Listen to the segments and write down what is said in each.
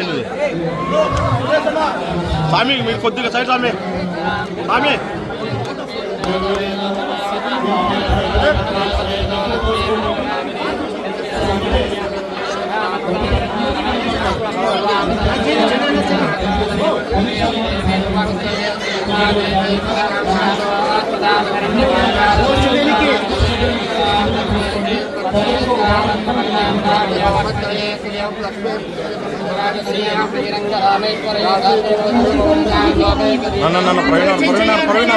వెళ్ళింది స్వామి మీరు కొద్దిగా సైడ్ స్వామి. స్వామి. నన్ను నన్ను Praveena Praveena Praveena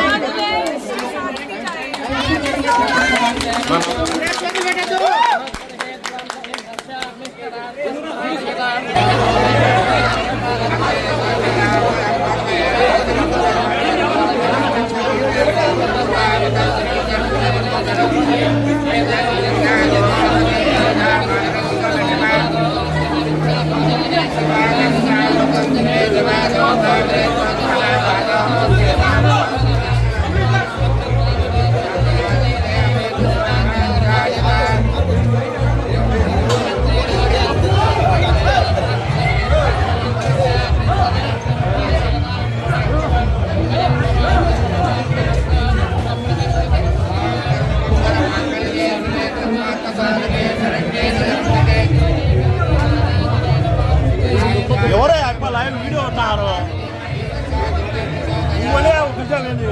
Video ఉన్నారు నువ్వనే ఒక నిమిషం ఏంది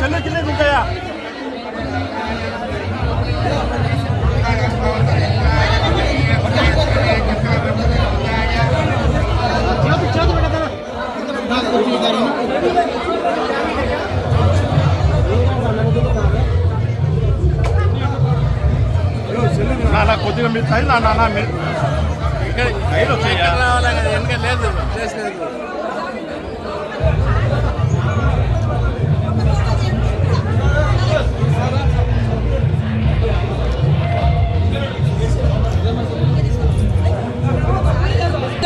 సెల్లు కిల్లే ఉంటాయా నా నా కొద్దిగా మీరు సైడ్ నా నా మీరు సైడ్ వచ్చేయా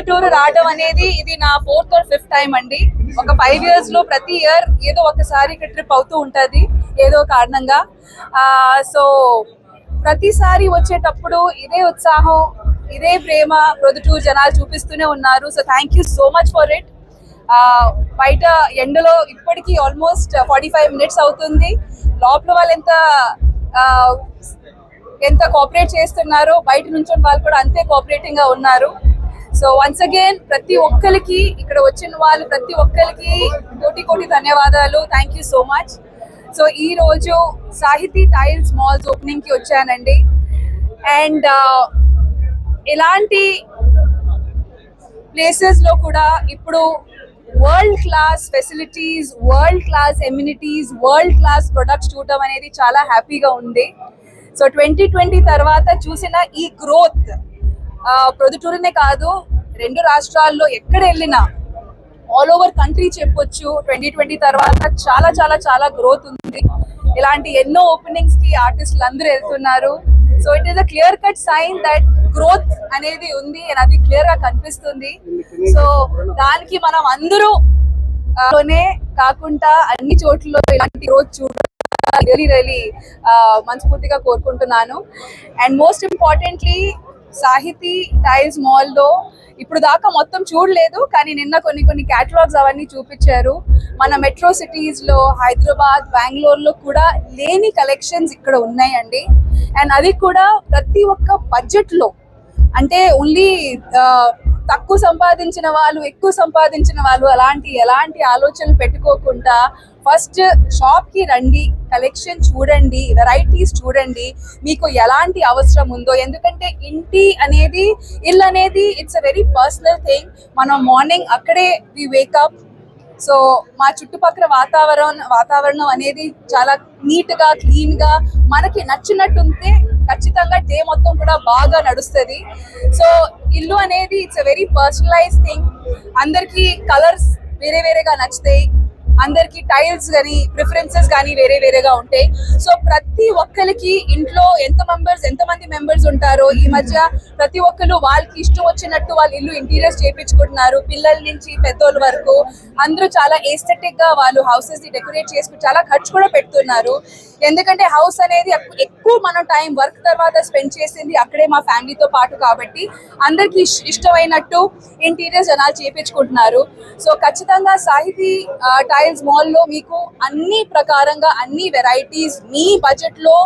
టూర్ రావడం అనేది ఇది నా ఫోర్త్ ఆర్ ఫిఫ్త్ టైం అండి. ఒక ఫైవ్ ఇయర్స్లో ప్రతి ఇయర్ ఏదో ఒకసారి ఇక్కడ ట్రిప్ అవుతూ ఉంటుంది ఏదో కారణంగా. సో ప్రతిసారి వచ్చేటప్పుడు ఇదే ఉత్సాహం ఇదే ప్రేమ ప్రొదుటూరు జనాలు చూపిస్తూనే ఉన్నారు. So thank you so much for it బయట ఎండలో ఇప్పటికీ ఆల్మోస్ట్ ఫార్టీ ఫైవ్ మినిట్స్ అవుతుంది. లోపల వాళ్ళు ఎంత ఎంత కోఆపరేట్ చేస్తున్నారో బయట నుంచి వాళ్ళు కూడా అంతే కోఆపరేటింగ్గా ఉన్నారు. సో వన్స్ అగైన్ ప్రతి ఒక్కరికి ఇక్కడ వచ్చిన వాళ్ళు ప్రతి ఒక్కరికి కోటి కోటి ధన్యవాదాలు. Thank you so much so ఈ రోజు సాహితీ టైల్స్ మాల్స్ ఓపెనింగ్కి వచ్చానండి. అండ్ ఇలాంటి ప్లేసెస్లో కూడా ఇప్పుడు world class facilities world class amenities world class products చూడటం అనేది చాలా హ్యాపీగా ఉంది. సో ట్వంటీ ట్వంటీ తర్వాత చూసిన ఈ గ్రోత్ ప్రొదుటూరునే కాదు రెండు రాష్ట్రాల్లో ఎక్కడ వెళ్ళినా ఆల్ ఓవర్ కంట్రీ చెప్పొచ్చు ట్వంటీ ట్వంటీ తర్వాత చాలా చాలా చాలా గ్రోత్ ఉంది. ఇలాంటి ఎన్నో ఓపెనింగ్స్కి ఆర్టిస్టులు అందరూ వెళ్తున్నారు. So it is a clear cut sign that growth అనేది ఉంది and అది క్లియర్గా కనిపిస్తుంది. సో దానికి మనం అందరూ లోనే కాకుండా అన్ని చోట్ల ఇలాంటి గ్రోత్ చూడాలి రియలీ రియలీ మనస్ఫూర్తిగా కోరుకుంటున్నాను. And most importantly Sahithi tiles మాల్లో ఇప్పుడు దాకా మొత్తం చూడలేదు కానీ నిన్న కొన్ని కొన్ని క్యాటలాగ్స్ అవన్నీ చూపించారు. మన మెట్రో సిటీస్లో హైదరాబాద్ బెంగళూరులో కూడా లేని కలెక్షన్స్ ఇక్కడ ఉన్నాయండి. అండ్ అది కూడా ప్రతి ఒక్క బడ్జెట్లో. అంటే ఓన్లీ తక్కువ సంపాదించిన వాళ్ళు ఎక్కువ సంపాదించిన వాళ్ళు అలాంటి ఎలాంటి ఆలోచనలు పెట్టుకోకుండా ఫస్ట్ షాప్కి రండి కలెక్షన్ చూడండి వెరైటీస్ చూడండి మీకు ఎలాంటి అవసరం ఉందో. ఎందుకంటే ఇంటి అనేది ఇల్లు అనేది it's a very personal thing మనం మార్నింగ్ అక్కడే వి వేకప్ సో మా చుట్టుపక్కల వాతావరణం వాతావరణం అనేది చాలా నీట్గా క్లీన్గా మనకి నచ్చినట్టు ఉంటే ఖచ్చితంగా డే మొత్తం కూడా బాగా నడుస్తుంది. సో ఇల్లు అనేది it's a very personalize thing అందరికీ కలర్స్ వేరే వేరేగా నచ్చుతాయి. అందరికి టైల్స్ కానీ ప్రిఫరెన్సెస్ కానీ వేరే వేరేగా ఉంటాయి. సో ప్రతి ప్రతి ఒక్కరికి ఇంట్లో ఎంత మెంబర్స్ ఎంత మంది మెంబర్స్ ఉంటారో ఈ మధ్య ప్రతి ఒక్కరు వాళ్ళకి ఇష్టం వచ్చినట్టు వాళ్ళ ఇల్లు ఇంటీరియర్స్ చేపించుకుంటున్నారు. పిల్లల నుంచి పెద్దోళ్ళ వరకు అందరూ చాలా ఏస్థెటిక్గా వాళ్ళు హౌసెస్ని డెకరేట్ చేసుకుని చాలా ఖర్చు కూడా పెడుతున్నారు. ఎందుకంటే హౌస్ అనేది ఎక్కువ మనం టైం వర్క్ తర్వాత స్పెండ్ చేసింది అక్కడే మా ఫ్యామిలీతో పాటు కాబట్టి అందరికి ఇష్టమైనట్టు ఇంటీరియర్స్ జనాలు చేపించుకుంటున్నారు. సో ఖచ్చితంగా సాహితీ టైల్స్ మాల్లో మీకు అన్ని ప్రకారంగా అన్ని వెరైటీస్ మీ బడ్జెట్ బడ్జెట్లో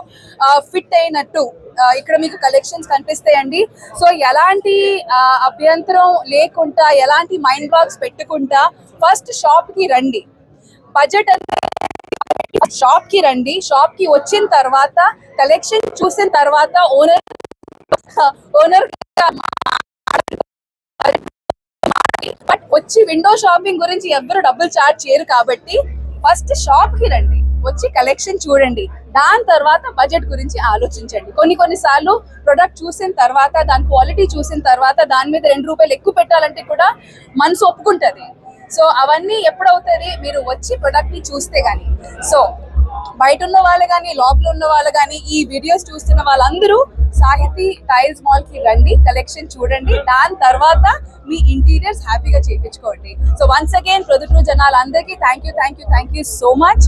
ఫిట్ అయినట్టు ఇక్కడ మీకు కలెక్షన్స్ కనిపిస్తాయండి. సో ఎలాంటి ఆ, అభ్యంతరం లేకుండా ఎలాంటి మైండ్ బాక్స్ పెట్టుకుంటా ఫస్ట్ షాప్కి రండి. బడ్జెట్ షాప్కి రండి. షాప్కి వచ్చిన తర్వాత కలెక్షన్ చూసిన తర్వాత ఓనర్ ఓనర్ బట్ వచ్చి విండో షాపింగ్ గురించి ఎవరు డబ్బులు చార్జ్ చేయరు కాబట్టి ఫస్ట్ షాప్కి రండి. వచ్చి కలెక్షన్ చూడండి. దాని తర్వాత బడ్జెట్ గురించి ఆలోచించండి. కొన్ని కొన్ని సార్లు ప్రొడక్ట్ చూసిన తర్వాత దాని క్వాలిటీ చూసిన తర్వాత దాని మీద రెండు రూపాయలు ఎక్కువ పెట్టాలంటే కూడా మనసు ఒప్పుకుంటుంది. సో అవన్నీ ఎప్పుడవుతుంది? మీరు వచ్చి ప్రొడక్ట్ని చూస్తే కానీ సో బయట ఉన్న వాళ్ళు కానీ లోపల ఉన్న వాళ్ళు కానీ ఈ వీడియోస్ చూస్తున్న వాళ్ళందరూ సాహితీ టైల్స్ మాల్కి రండి కలెక్షన్ చూడండి. దాని తర్వాత మీ ఇంటీరియర్స్ హ్యాపీగా చేయించుకోండి సో వన్స్ అగైన్ ప్రొద్దుటూరు జనాలందరికీ thank you thank you thank you so much